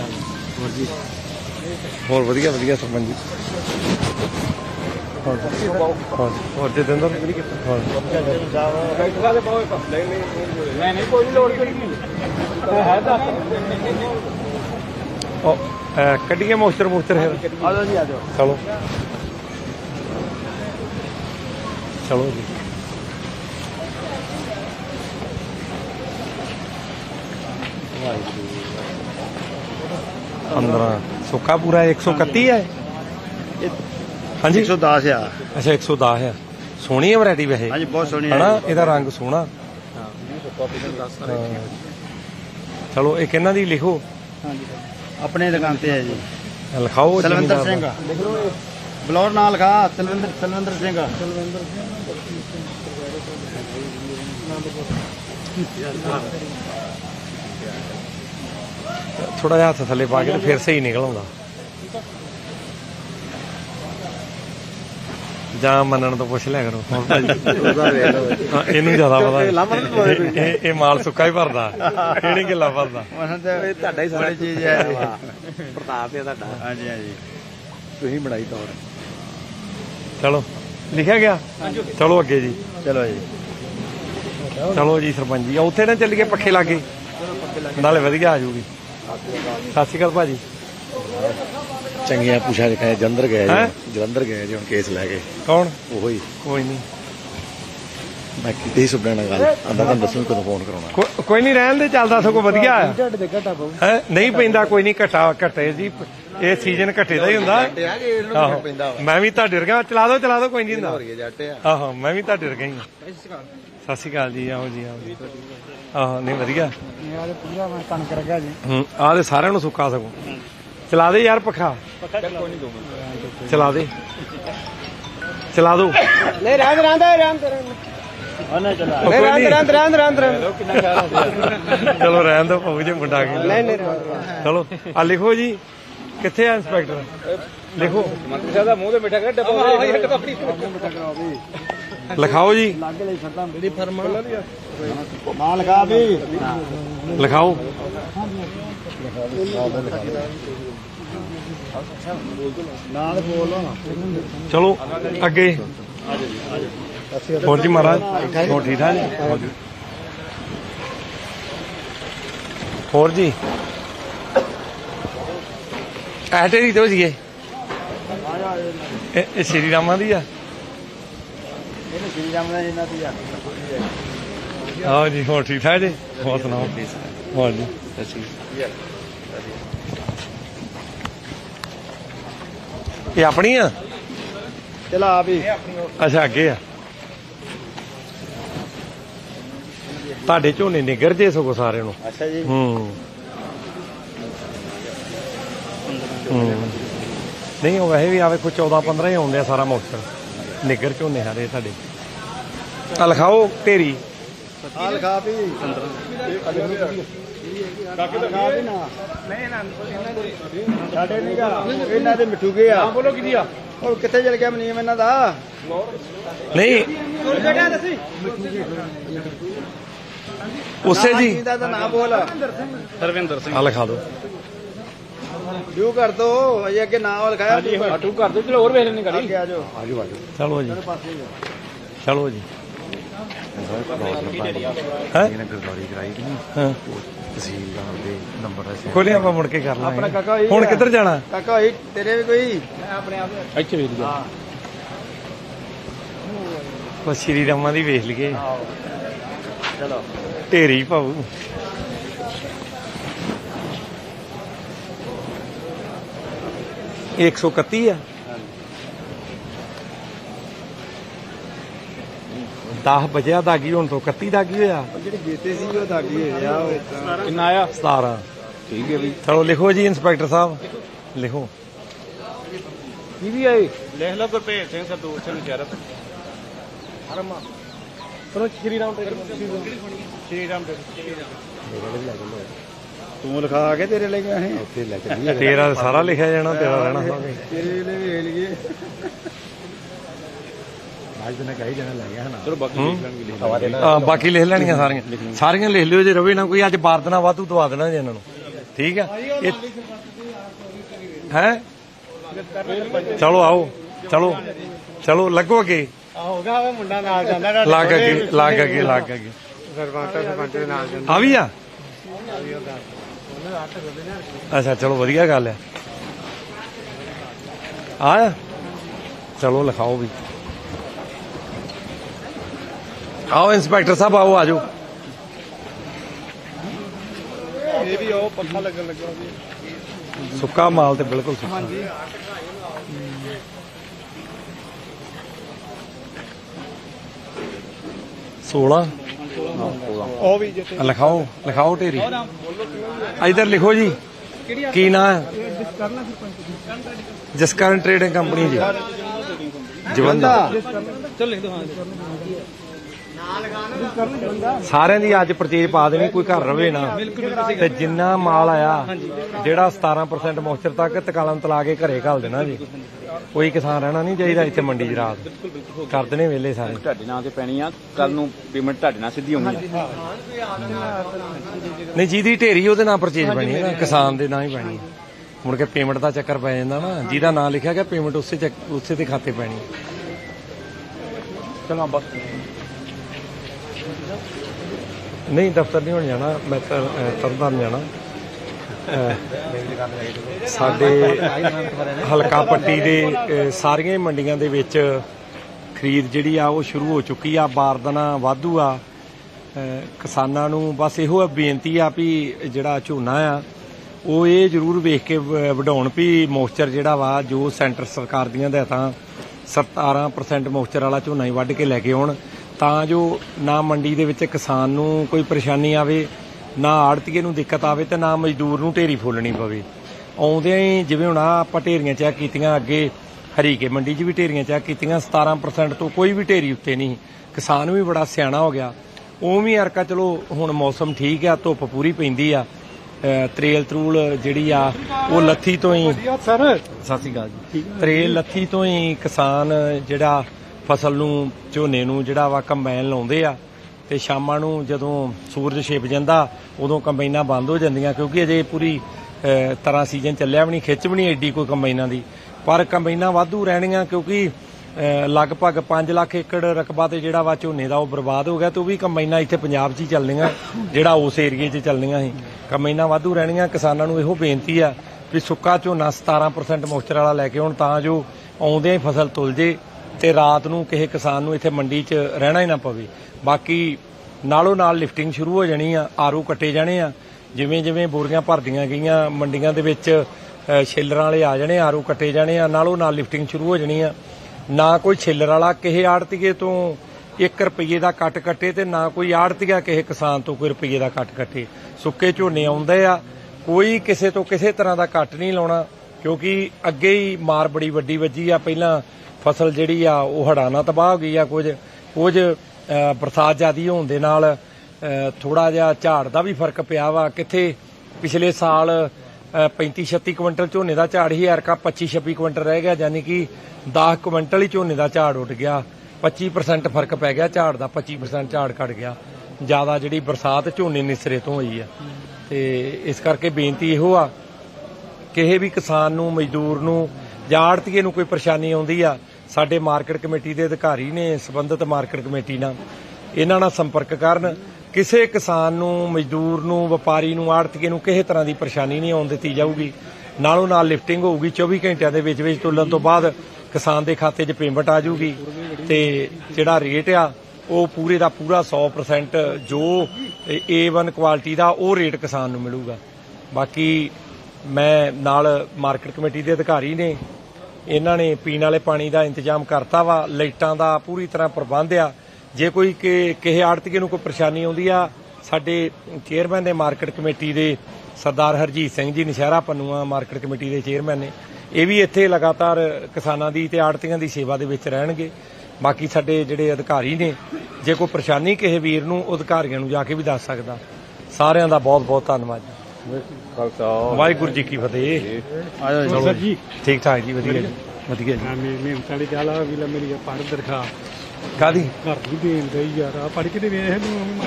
ਹੋਰ ਜੀ? ਹੋਰ ਵਧੀਆ ਵਧੀਆ ਸਰਪੰਚ ਜੀ। ਹੋਰ ਹੋਰ ਹੋਰ ਜਤਿੰਦਰ ਹੋਰ ਨਹੀਂ ਨਹੀਂ ਕੋਈ ਲੋੜ ਨਹੀਂ ਹੈ ਤਾਂ ਉਹ, ਕੱਢੀਏ ਮੋਸਟਰ ਮੋਸਟਰ ਫਿਰ। ਆ ਜਾਓ ਜੀ ਆ ਜਾਓ ਚਲੋ। ਚਲੋ ਜੀ। ਪੰਦਰਾਂ। ਸੁੱਕਾ ਪੂਰਾ 131 ਹੈ? ਹਾਂਜੀ। 110 ਆ। ਅੱਛਾ 110 ਹੈ ਸੋਹਣੀ ਹੈ ਵੈਰਾਈਟੀ ਵੈਸੇ। ਹਾਂਜੀ ਬਹੁਤ ਸੋਹਣੀ ਹਨਾ ਹੈ ਇਹਦਾ ਰੰਗ ਸੋਹਣਾ। ਹਾਂ। ਚਲੋ ਇਹ ਕਿਹਨਾਂ ਦੀ ਲਿਖੋ। ਆਪਣੇ ਦੁਕਾਨ ਤੇ ਹੈ ਜੀ। ਲਿਖਾਓ ਸਲਵਿੰਦਰ ਸਿੰਘ। ਦਾ। ਬਲੌਰ ਨਾਲ ਲਿਖਾ ਸਲਵਿੰਦਰ ਸਲਵਿੰਦਰ ਸਿੰਘ। ਥੋੜਾ ਜਿਹਾ ਹੱਥ ਥੱਲੇ ਪਾ ਕੇ ਤੇ ਫਿਰ ਸਹੀ ਨਿਕਲ ਆਉਂਦਾ। ਜਾਂ ਮੰਨਣ ਤੋਂ ਪੁੱਛ ਲਿਆ ਕਰੋ। ਹਾਂ, ਇਹਨੂੰ ਜ਼ਿਆਦਾ ਪਤਾ। ਇਹ- ਇਹ ਇਹ ਮਾਲ ਸੁੱਕਾ ਹੀ ਭਰਦਾ। ਇਹ ਨਹੀਂ ਗਿੱਲਾ ਭਰਦਾ? ਉਹਨਾਂ ਤੇ ਤੁਹਾਡਾ ਹੀ ਸਾਰੀ ਚੀਜ਼ ਹੈ। ਪ੍ਰਤਾਪ ਹੈ ਤੁਹਾਡਾ। ਹਾਂਜੀ ਹਾਂਜੀ। ਤੁਸੀਂ ਬਣਾਈ ਤੌਰ। ਚਲੋ। ਲਿਖਿਆ ਗਿਆ? ਚਲੋ ਅੱਗੇ ਜੀ। ਚਲੋ ਜੀ। ਚਲੋ ਜੀ ਸਰਪੰਚ ਜੀ। ਉੱਥੇ ਨਾ ਚੱਲੀਏ ਪੱਖੇ ਲਾਗੇ ਨਾਲੇ ਵਧੀਆ ਆ ਜੂਗੀ। ਸਤਿ ਸ਼੍ਰੀ ਅਕਾਲ ਭਾਜੀ। ਚੰਗੀਆਂ ਪੁੱਛਾਂ ਜਿਹਾ ਜਲੰਧਰ ਗਏ ਹੈਂ? ਜੀ ਜਲੰਧਰ ਗਏ ਜੀ ਹੁਣ ਕੇਸ ਲੈ ਕੇ। ਕੌਣ? ਉਹੋ। ਹੀ ਕੋਈ ਨਹੀਂ। ਮੈਂ ਕੀਤੀ ਸੁਪਨੇ ਨਾਲ ਗੱਲ। ਆਂਦਾ ਤੁਹਾਨੂੰ ਦੱਸੂ ਕਦੋਂ ਫੋਨ ਕਰਾਉਣਾ। ਕੋ- ਕੋਈ ਨਹੀਂ ਰਹਿਣ ਦੇ ਚੱਲਦਾ ਸਗੋਂ ਵਧੀਆ ਆ ਢੱਡ ਦੇ ਘਟਾ ਪਾਉ ਹੈ? ਨਹੀਂ ਪੈਂਦਾ ਕੋਈ ਨਹੀਂ ਘਟਾ ਘਟੇ ਜੀ। ਇਹ ਸੀਜ਼ਨ ਘਟੇ ਦਾ ਹੀ ਹੁੰਦਾ। ਆਹੋ। ਮੈਂ ਵੀ ਤੁਹਾਡੇ ਵਰਗਾ ਚਲਾ ਦੋ ਚਲਾ ਦੋ ਕੋਈ ਨਹੀਂ ਹੁੰਦਾ। ਜੱਟ ਆ। ਆਹੋ ਮੈਂ ਵੀ ਤੁਹਾਡੇ ਵਰਗਾ ਹੀ ਹਾਂ ਸਤਿ ਸ਼੍ਰੀ ਅਕਾਲ। ਜੀ ਆਓ ਜੀ ਆਓ ਜੀ। ਆਹੋ ਨਹੀਂ ਵਧੀਆ। ਯਾਰ ਪੂਰਾ ਮੈਂ ਕਣਕ ਰਗਾ ਜੀ। ਹੂੰ ਆਹ ਦੇ ਸਾਰਿਆਂ ਨੂੰ ਸੁੱਕਾ ਸਗੋਂ। ਚਲਾ ਦੇ ਯਾਰ ਪੱਖਾ। ਚਲਾ ਦੇ। ਚਲਾ ਦੋ। ਲੈ ਰਹਿੰਦ ਰਹਿੰਦ ਰਹਿੰਦ ਨਹੀਂ। ਰਹਿੰਦ ਚਲੋ ਰਹਿਣ ਦੋ ਪਾਉ ਜੇ ਮੁੰਡਾ ਕੇ ਨਹੀਂ ਨਹੀਂ ਚਲੋ ਆ ਲਿਖੋ ਜੀ। ਕਿੱਥੇ ਆ ਇੰਸਪੈਕਟਰ? ਲਿਖੋ ਮੰਤਰੀ ਸਾਹਿਬ ਦਾ ਮੂੰਹ ਤੇ ਮਿੱਠਾ ਕੱਢ ਪਾਉਂਦੇ ਲਿਖਾਓ ਜੀ। ਲੱਗ ਲਈ ਛੱਡਾਂ ਬੜੀ ਫਰਮਾ। ਮਾਲ ਲਗਾ ਵੀ। ਲਿਖਾਓ। ਨਾਲ ਬੋਲ। ਚਲੋ ਅੱਗੇ। ਹੋਰ ਜੀ ਮਹਾਰਾਜ। ਹੋਰ ਠੀਕ ਠਾਕ ਜੀ? ਹੋਰ ਜੀ। ਐਟੇਰੀ ਤੋਂ ਜੀਏ ਇਹ ਸ਼੍ਰੀ ਰਾਮਾਂ ਦੀ ਆ। ਇਹਨੇ ਸ੍ਰੀ ਰਾਮ ਦਾ ਇਹਨਾਂ ਦੀ ਆ ਆਓ ਜੀ ਹੋਰ ਠੀਕ ਠਾਕ ਜੀ? ਹੋਰ ਸੁਣਾਓ? ਹੋਰ ਜੀ? ਇਹ ਆਪਣੀ ਆ? ਚਲਾ ਆ ਵੀ। ਅੱਛਾ ਅੱਗੇ ਆ। ਤੁਹਾਡੇ ਝੋਨੇ ਨਿਗਰ ਜੇ ਸਗੋਂ ਸਾਰਿਆਂ ਨੂੰ। ਅੱਛਾ ਜੀ। ਹੂੰ। ਨਹੀਂ ਉਹ ਵੈਸੇ ਵੀ ਆਵੇ ਕੋਈ 14 15 ਹੀ ਆਉਂਦੇ ਆ ਸਾਰਾ ਮੌਸਮ। ਨਿਗਰ ਝੋਨੇ ਸਾਰੇ ਤੁਹਾਡੇ ਆ ਲਿਖਾਓ ਢੇਰੀ। ਆ ਲਗਾ ਵੀ। ਕਾਕੇ ਲਗਾ ਵੀ ਨਾ। ਨਹੀਂ ਨਾ ਸਾਡੇ ਨਹੀਂ ਗਾ। ਇਹਨਾਂ ਦੇ ਮਿੱਠੂ ਗਏ ਆ। ਬੋਲੋ ਕਿਦੀ ਆ ਉਹ ਕਿੱਥੇ ਚਲ ਗਿਆ ਮਨੀਮ ਇਹਨਾਂ ਦਾ? ਨਹੀਂ। ਬੇਟਾ ਦੱਸੀ। ਉਸੇ ਜੀ। ਦਾ ਤਾਂ ਨਾਂ ਬੋਲ। ਸਰਵਿੰਦਰ ਸਿੰਘ। ਆ ਲਿਖਾ ਦਿਓ। ਡਿਊ ਕਰ ਦੋ ਅਜੇ ਅੱਗੇ ਨਾਂ ਉਹ ਲਿਖਾਇਆ ਜੀ। ਆਟੂ ਕਰ ਦੋ ਚਲੋ ਹੋਰ ਵੇਖ ਲੈਣੇ ਅੱਗੇ ਆ ਜਾਓ। ਆਜੋ ਆਜੋ। ਚਲੋ ਜੀ। ਚਲੋ ਜੀ। ਆਪਾਂ ਮੁੜ ਕੇ ਕਰ ਆਪਣਾ ਲਾਂਗੇ ਕਾਕਾ ਹੁਣ। ਕਿੱਧਰ ਜਾਣਾ? ਕਾਕਾ ਹੋਈ ਤੇਰੇ ਵੀ ਕੋਈ? ਆਪਣੇ ਆਪ ਇੱਥੇ ਵੇਖ ਲਿਆ ਬਸ ਸ਼੍ਰੀ ਰਾਮਾਂ ਦੀ ਵੇਖ ਲਈਏ। ਚਲੋ। ਢੇਰੀ ਭਾਊ ਇਹ 131 ਆ। 10 ਬਚਿਆ ਦਾਗੀ ਹੁਣ ਤੋਂ 31 ਦਾਗੀ ਹੋਇਆ। ਜਿਹੜੇ ਜੀਤੇ ਸੀ ਉਹ ਦਾਗੀ ਹੋ ਗਿਆ ਉਹ ਕਿੰਨਾ ਆਇਆ? 17 ਠੀਕ ਹੈ ਵੀ ਚਲੋ ਲਿਖੋ ਜੀ ਇੰਸਪੈਕਟਰ ਸਾਹਿਬ। ਲਿਖੋ। ਕੀ ਵੀ ਆਏ ਲਿਖ ਲਓ ਗੁਰਪ੍ਰੀਤ ਸਿੰਘ ਸਰਦੂਰ ਸਿੰਘ ਸ਼ਰਫ ਚਲੋ ਸ਼੍ਰੀ ਰਾਮ ਤੇ ਸ਼੍ਰੀ ਰਾਮ ਦੇ ਤੂੰ ਲਿਖਾ ਕੇ ਤੇਰੇ ਲੈ ਕੇ ਆਏ ਉੱਥੇ ਲੈ ਚੱਲੀਏ ਤੇਰਾ ਸਾਰਾ ਲਿਖਿਆ ਜਾਣਾ ਤੇਰਾ ਰਹਿਣਾ ਤੇਰੇ ਲਈ ਵੇਖ ਲਈਏ ਅੱਜ ਦਿਨ ਕਹੀ ਜਾਣਾ ਲੈ ਗਿਆ ਹਨਾ। ਚਲੋ ਬਾਕੀ ਹੂੰ? ਲਿਖ ਲੈਣੀਆਂ ਸਾਰੀਆਂ। ਸਾਰੀਆਂ ਲਿਖ ਲਿਓ ਜੇ ਰਵੇ ਨਾ ਕੋਈ ਅੱਜ ਬਾਰ ਦੇਣਾ ਵਾਧੂ ਦਵਾ ਦੇਣਾ ਜੀ ਇਹਨਾਂ ਨੂੰ। ਠੀਕ ਆ? ਹੈ ਚਲੋ ਆਓ ਚਲੋ ਚਲੋ ਲੱਗੋ ਅੱਗੇ। ਉਹ ਮੁੰਡਾ ਨਾਲ ਜਾਂਦਾ ਲੱਗ ਅੱਗੇ ਲੱਗ ਅੱਗੇ ਲੱਗ ਅੱਗੇ। ਸਰਪੰਚ ਸਰਪੰਚ ਦੇ ਨਾਲ ਜਾਂਦਾ। ਆ ਵੀ ਆ? ਅੱਛਾ ਚਲੋ ਵਧੀਆ ਗੱਲ ਹੈ। ਆ ਚਲੋ ਲਿਖਾਓ ਵੀ। ਆਓ ਇੰਸਪੈਕਟਰ ਸਾਹਿਬ ਆਓ ਆਜੋ। ਇਹ ਵੀ ਉਹ ਪੱਖਾ ਲੱਗਣ ਲੱਗਾ ਜੀ ਸੁੱਕਾ ਮਾਲ ਤੇ ਬਿਲਕੁਲ ਸੁੱਕਾ। ਹਾਂਜੀ। 16 ਉਹ ਵੀ ਜਿੱਥੇ ਲਿਖਾਓ ਲਿਖਾਓ ਢੇਰੀ। ਇਧਰ ਲਿਖੋ ਜੀ। ਕੀ ਨਾਂ ਹੈ? ਜਸਕਰਨ ਟ੍ਰੇਡਿੰਗ ਕੰਪਨੀ ਜੀ। ਜਵੰਦਾ। ਸਾਰਿਆਂ ਦੀ ਅੱਜ ਪਰਚੇਜ ਪਾ ਦੇਣੀ ਕੋਈ ਘਰ ਰਵੇ ਨਾ। ਤੇ ਜਿੰਨਾ ਮਾਲ ਆਇਆ ਜਿਹੜਾ 17% ਮੋਇਸਚਰ ਤੱਕ ਤਕਾਲਮ ਤਲਾ ਕੇ ਘਰੇ ਘੱਲ ਦੇਣਾ ਜੀ। ਕੋਈ ਕਿਸਾਨ ਰਹਿਣਾ ਨਹੀਂ ਚਾਹੀਦਾ ਇੱਥੇ ਮੰਡੀ 'ਚ ਰਾਤ। ਕਰ ਦੇਣੇ ਵੇਲੇ ਸਾਰੇ। ਤੁਹਾਡੇ ਨਾਂ ਤੇ ਪੈਣੀ ਆ ਕੱਲ ਨੂੰ ਪੇਮੈਂਟ ਤੁਹਾਡੇ ਨਾਲ ਸਿੱਧੀ ਹੋਣੀ ਆ। ਨਹੀਂ ਜਿਹਦੀ ਢੇਰੀ ਉਹਦੇ ਨਾਲ ਪਰਚੇਜ ਬਣੀ ਹੈ ਨਾ। ਕਿਸਾਨ ਦੇ ਨਾਂ ਹੀ ਬਣੀ ਹੈ। ਮੁੜ ਕੇ ਪੇਮੈਂਟ ਦਾ ਚੱਕਰ ਪੈ ਜਾਂਦਾ ਨਾ। ਜਿਹਦਾ ਨਾਂ ਲਿਖਿਆ ਗਿਆ ਪੇਮੈਂਟ ਉਸੇ ਉਸੇ ਤੇ ਖਾਤੇ ਪੈਣੀ। ਚਲੋ ਬਸ। ਨਹੀਂ, ਦਫ਼ਤਰ ਨਹੀਂ ਹੋਣ ਜਾਣਾ। ਮੈਂ ਤਰਨਤਾਰਨ ਜਾਣਾ। ਸਾਡੇ ਹਲਕਾ ਪੱਟੀ ਦੇ ਸਾਰੀਆਂ ਹੀ ਮੰਡੀਆਂ ਦੇ ਵਿੱਚ ਖਰੀਦ ਜਿਹੜੀ ਆ, ਉਹ ਸ਼ੁਰੂ ਹੋ ਚੁੱਕੀ ਆ। ਬਾਰਦਾਨਾ ਵਾਧੂ ਆ। ਕਿਸਾਨਾਂ ਨੂੰ ਬਸ ਇਹੋ ਬੇਨਤੀ ਆ ਵੀ ਜਿਹੜਾ ਝੋਨਾ ਆ, ਉਹ ਇਹ ਜ਼ਰੂਰ ਵੇਖ ਕੇ ਵ- ਵੀ ਮੋਇਸਚਰ ਜਿਹੜਾ ਵਾ, ਜੋ ਸੈਂਟਰ ਸਰਕਾਰ ਦੀਆਂ ਹਦਾਇਤਾਂ 17% ਮੋਇਸਚਰ ਵਾਲਾ ਝੋਨਾ ਹੀ ਵੱਢ ਕੇ ਲੈ ਕੇ ਆਉਣ। ਤਾਂ ਜੋ ਨਾ ਮੰਡੀ ਦੇ ਵਿੱਚ ਕਿਸਾਨ ਨੂੰ ਕੋਈ ਪਰੇਸ਼ਾਨੀ ਆਵੇ ਨਾ ਆੜਤੀਏ ਨੂੰ ਦਿੱਕਤ ਆਵੇ ਤੇ ਨਾ ਮਜ਼ਦੂਰ ਨੂੰ ਢੇਰੀ ਫੁੱਲਣੀ ਪਵੇ। ਆਉਂਦਿਆਂ ਹੀ ਜਿਵੇਂ ਹੁਣ ਆਪਾਂ ਢੇਰੀਆਂ ਚੈੱਕ ਕੀਤੀਆਂ ਅੱਗੇ ਹਰੀਕੇ ਮੰਡੀ 'ਚ ਵੀ ਢੇਰੀਆਂ ਚੈੱਕ ਕੀਤੀਆਂ 17% ਤੋਂ ਕੋਈ ਵੀ ਢੇਰੀ ਉੱਤੇ ਨਹੀਂ। ਕਿਸਾਨ ਵੀ ਬੜਾ ਸਿਆਣਾ ਹੋ ਗਿਆ। ਉਹ ਵੀ ਅਰਕਾ ਚਲੋ ਹੁਣ ਮੌਸਮ ਠੀਕ ਆ ਧੁੱਪ ਪੂਰੀ ਪੈਂਦੀ ਆ। ਤਰੇਲ ਤਰੂਲ ਜਿਹੜੀ ਆ ਉਹ ਲੱਥੀ ਤੋਂ ਹੀ ਸਰ। ਸਤਿ ਸ਼੍ਰੀ ਅਕਾਲ ਜੀ। ਤਰੇਲ ਲੱਥੀ ਤੋਂ ਹੀ ਕਿਸਾਨ ਜਿਹੜਾ ਫਸਲ ਨੂੰ, ਝੋਨੇ ਨੂੰ ਜਿਹੜਾ ਵਾ ਕੰਬਾਈਨ ਲਾਉਂਦੇ ਆ, ਤੇ ਸ਼ਾਮਾਂ ਨੂੰ ਜਦੋਂ ਸੂਰਜ ਛਿਪ ਜਾਂਦਾ, ਉਦੋਂ ਕੰਬਾਈਨਾਂ ਬੰਦ ਹੋ ਜਾਂਦੀਆਂ, ਕਿਉਂਕਿ ਅਜੇ ਪੂਰੀ ਤਰ੍ਹਾਂ ਸੀਜ਼ਨ ਚੱਲਿਆ ਵੀ ਨਹੀਂ, ਖਿੱਚ ਵੀ ਨਹੀਂ ਐਡੀ ਕੋਈ ਕੰਬਾਈਨਾਂ ਦੀ। ਪਰ ਕੰਬਾਈਨਾਂ ਵਾਧੂ ਰਹਿਣੀਆਂ, ਕਿਉਂਕਿ ਲਗਭਗ 5 ਲੱਖ ਏਕੜ ਰਕਬਾ ਤੇ ਜਿਹੜਾ ਵਾ ਝੋਨੇ ਦਾ ਉਹ ਬਰਬਾਦ ਹੋ ਗਿਆ, ਤੇ ਉਹ ਵੀ ਕੰਬਾਈਨਾਂ ਇੱਥੇ ਪੰਜਾਬ 'ਚ ਹੀ ਚੱਲਣੀਆਂ, ਜਿਹੜਾ ਉਸ ਏਰੀਏ 'ਚ ਚੱਲਣੀਆਂ ਸੀ। ਕੰਬਾਈਨਾਂ ਵਾਧੂ ਰਹਿਣੀਆਂ, ਕਿਸਾਨਾਂ ਨੂੰ ਇਹੋ ਬੇਨਤੀ ਆ ਵੀ ਸੁੱਕਾ ਝੋਨਾ 17% ਮੋਇਸਚਰ ਵਾਲਾ ਲੈ ਕੇ ਆਉਣ, ਤਾਂ ਜੋ ਆਉਂਦਿਆਂ ਹੀ ਫਸਲ ਤੁਲ ਜੇ ਤੇ ਰਾਤ ਨੂੰ ਕਿਸੇ ਕਿਸਾਨ ਨੂੰ ਇੱਥੇ ਮੰਡੀ 'ਚ ਰਹਿਣਾ ਹੀ ਨਾ ਪਵੇ। ਬਾਕੀ ਨਾਲੋਂ ਨਾਲ ਲਿਫਟਿੰਗ ਸ਼ੁਰੂ ਹੋ ਜਾਣੀ ਆ ਆਰੂ ਕੱਟੇ ਜਾਣੇ ਆ। ਜਿਵੇਂ ਜਿਵੇਂ ਬੋਰੀਆਂ ਭਰਦੀਆਂ ਗਈਆਂ ਮੰਡੀਆਂ ਦੇ ਵਿੱਚ ਅ, ਵਾਲੇ ਆ ਜਾਣੇ ਆਰੂ ਕੱਟੇ ਜਾਣੇ ਆ ਨਾਲੋਂ ਨਾਲ ਲਿਫਟਿੰਗ ਸ਼ੁਰੂ ਹੋ ਜਾਣੀ ਆ। ਨਾ ਕੋਈ ਛੇਲਰ ਵਾਲਾ ਕਿਸੇ ਆੜਤੀਏ ਤੋਂ 1 ਰੁਪਏ ਦਾ ਕੱਟ ਕੱਟੇ ਤੇ ਨਾ ਕੋਈ ਆੜਤੀਆ ਕਿਸੇ ਕਿਸਾਨ ਤੋਂ ਕੋਈ ਰੁਪਏ ਦਾ ਕੱਟ ਕੱਟੇ। ਸੁੱਕੇ ਝੋਨੇ ਆਉਂਦੇ ਆ ਕੋਈ ਕਿਸੇ ਤੋਂ ਕਿਸੇ ਤਰ੍ਹਾਂ ਦਾ ਕੱਟ ਨਹੀਂ ਲਾਉਣਾ ਕਿਉਂਕਿ ਅੱਗੇ ਹੀ ਮਾਰ ਬੜੀ ਵੱਡੀ ਵੱਜੀ ਆ। ਪਹਿਲਾਂ ਫਸਲ ਜਿਹੜੀ ਆ, ਉਹ ਹੜ੍ਹਾਂ ਤਬਾਹ ਹੋ ਗਈ ਆ ਕੁਝ। ਕੁਝ ਬਰਸਾਤ ਜ਼ਿਆਦੀ ਹੋਣ ਦੇ ਨਾਲ ਥੋੜਾ ਜਿਹਾ ਝਾੜ ਦਾ ਵੀ ਫ਼ਰਕ ਪਿਆ ਵਾ। ਕਿੱਥੇ ਪਿਛਲੇ ਸਾਲ 35 36 ਕੁਇੰਟਲ ਝੋਨੇ ਦਾ ਝਾੜ ਹੀ ਐਰਕਾ 25 26 ਕੁਇੰਟਲ ਰਹਿ ਗਿਆ, ਯਾਨੀ ਕਿ 10 ਕੁਇੰਟਲ ਹੀ ਝੋਨੇ ਦਾ ਝਾੜ ਉੱਡ ਗਿਆ। 25% ਫ਼ਰਕ ਪੈ ਗਿਆ ਝਾੜ ਦਾ 25% ਝਾੜ ਘਟ ਗਿਆ। ਜ਼ਿਆਦਾ ਜਿਹੜੀ ਬਰਸਾਤ ਝੋਨੇ ਨਿਸਰੇ ਤੋਂ ਹੋਈ ਆ। ਤੇ ਇਸ ਕਰਕੇ ਬੇਨਤੀ ਇਹੋ ਆ, ਕਿਸੇ ਵੀ ਕਿਸਾਨ ਨੂੰ, ਮਜ਼ਦੂਰ ਨੂੰ ਜਾਂ ਆੜਤੀਏ ਨੂੰ ਕੋਈ ਪਰੇਸ਼ਾਨੀ ਆਉਂਦੀ ਆ ਸਾਡੇ ਮਾਰਕੀਟ ਕਮੇਟੀ ਦੇ ਅਧਿਕਾਰੀ ਨੇ ਸੰਬੰਧਿਤ ਮਾਰਕੀਟ ਕਮੇਟੀ ਨਾਲ ਇਹਨਾਂ ਨਾਲ ਸੰਪਰਕ ਕਰਨ, ਕਿਸੇ ਕਿਸਾਨ ਨੂੰ, ਮਜ਼ਦੂਰ ਨੂੰ, ਵਪਾਰੀ ਨੂੰ ਆੜਤੀਏ ਨੂੰ ਕਿਸੇ ਤਰ੍ਹਾਂ ਦੀ ਪਰੇਸ਼ਾਨੀ ਨਹੀਂ ਆਉਣ ਦਿੱਤੀ ਜਾਊਗੀ। ਨਾਲੋਂ ਨਾਲ ਲਿਫਟਿੰਗ ਹੋਊਗੀ 24 ਘੰਟਿਆਂ ਦੇ ਵਿੱਚ ਵਿੱਚ ਤੁਲਣ ਤੋਂ ਬਾਅਦ ਕਿਸਾਨ ਦੇ ਖਾਤੇ 'ਚ ਪੇਮੈਂਟ ਆ ਜਾਊਗੀ ਤੇ ਜਿਹੜਾ ਰੇਟ ਆ, ਉਹ ਪੂਰੇ ਦਾ ਪੂਰਾ 100% ਜੋ A1 ਕੁਆਲਿਟੀ ਦਾ, ਉਹ ਰੇਟ ਕਿਸਾਨ ਨੂੰ ਮਿਲੂਗਾ। ਬਾਕੀ ਮੈਂ ਨਾਲ ਮਾਰਕੀਟ ਕਮੇਟੀ ਦੇ ਅਧਿਕਾਰੀ ਨੇ ਇਹਨਾਂ ਨੇ ਪੀਣ ਵਾਲੇ ਪਾਣੀ ਦਾ ਇੰਤਜ਼ਾਮ ਕਰਤਾ ਵਾ, ਲਾਈਟਾਂ ਦਾ ਪੂਰੀ ਤਰ੍ਹਾਂ ਪ੍ਰਬੰਧ ਆ। ਜੇ ਕੋਈ ਕਿ- ਕਿਸੇ ਆੜਤੀਏ ਨੂੰ ਕੋਈ ਪਰੇਸ਼ਾਨੀ ਆਉਂਦੀ ਆ, ਸਾਡੇ ਚੇਅਰਮੈਨ ਦੇ ਮਾਰਕੀਟ ਕਮੇਟੀ ਦੇ ਸਰਦਾਰ ਹਰਜੀਤ ਸਿੰਘ ਜੀ ਨਸ਼ਹਿਰਾ ਪੰਨੂਆ ਮਾਰਕੀਟ ਕਮੇਟੀ ਦੇ ਚੇਅਰਮੈਨ ਨੇ, ਇਹ ਵੀ ਇੱਥੇ ਲਗਾਤਾਰ ਕਿਸਾਨਾਂ ਦੀ ਤੇ ਆੜਤੀਆਂ ਦੀ ਸੇਵਾ ਦੇ ਵਿੱਚ ਰਹਿਣਗੇ। ਬਾਕੀ ਸਾਡੇ ਜਿਹੜੇ ਅਧਿਕਾਰੀ ਨੇ, ਜੇ ਕੋਈ ਪਰੇਸ਼ਾਨੀ ਕਿਸੇ ਵੀਰ ਨੂੰ ਉਹ ਅਧਿਕਾਰੀਆਂ ਨੂੰ ਜਾ ਕੇ ਵੀ ਦੱਸ ਸਕਦਾ। ਸਾਰਿਆਂ ਦਾ ਬਹੁਤ ਬਹੁਤ ਧੰਨਵਾਦ ਜੀ। ਵਾਹਿਗੁਰੂ ਜੀ ਕੀ ਫਤਿਹ। ਆਜੋ ਸਰ ਜੀ। ਠੀਕ ਠਾਕ ਜੀ ਵਧੀਆ ਜੀ। ਵਧੀਆ। ਜੀ। ਮੈਂ ਮੈਂ ਸਾਡੀ ਗੱਲ ਆ ਵੀ ਲੈ ਮੇਰੀ ਪੜ੍ਹ ਦਰਖਾ ਕਾਦੀ ਘਰ ਵੀ ਦੇਣ ਗਈ ਯਾਰ। ਆ ਪੜ੍ਹ ਕੇ ਤੇ ਵੇਖ ਇਹਨੂੰ।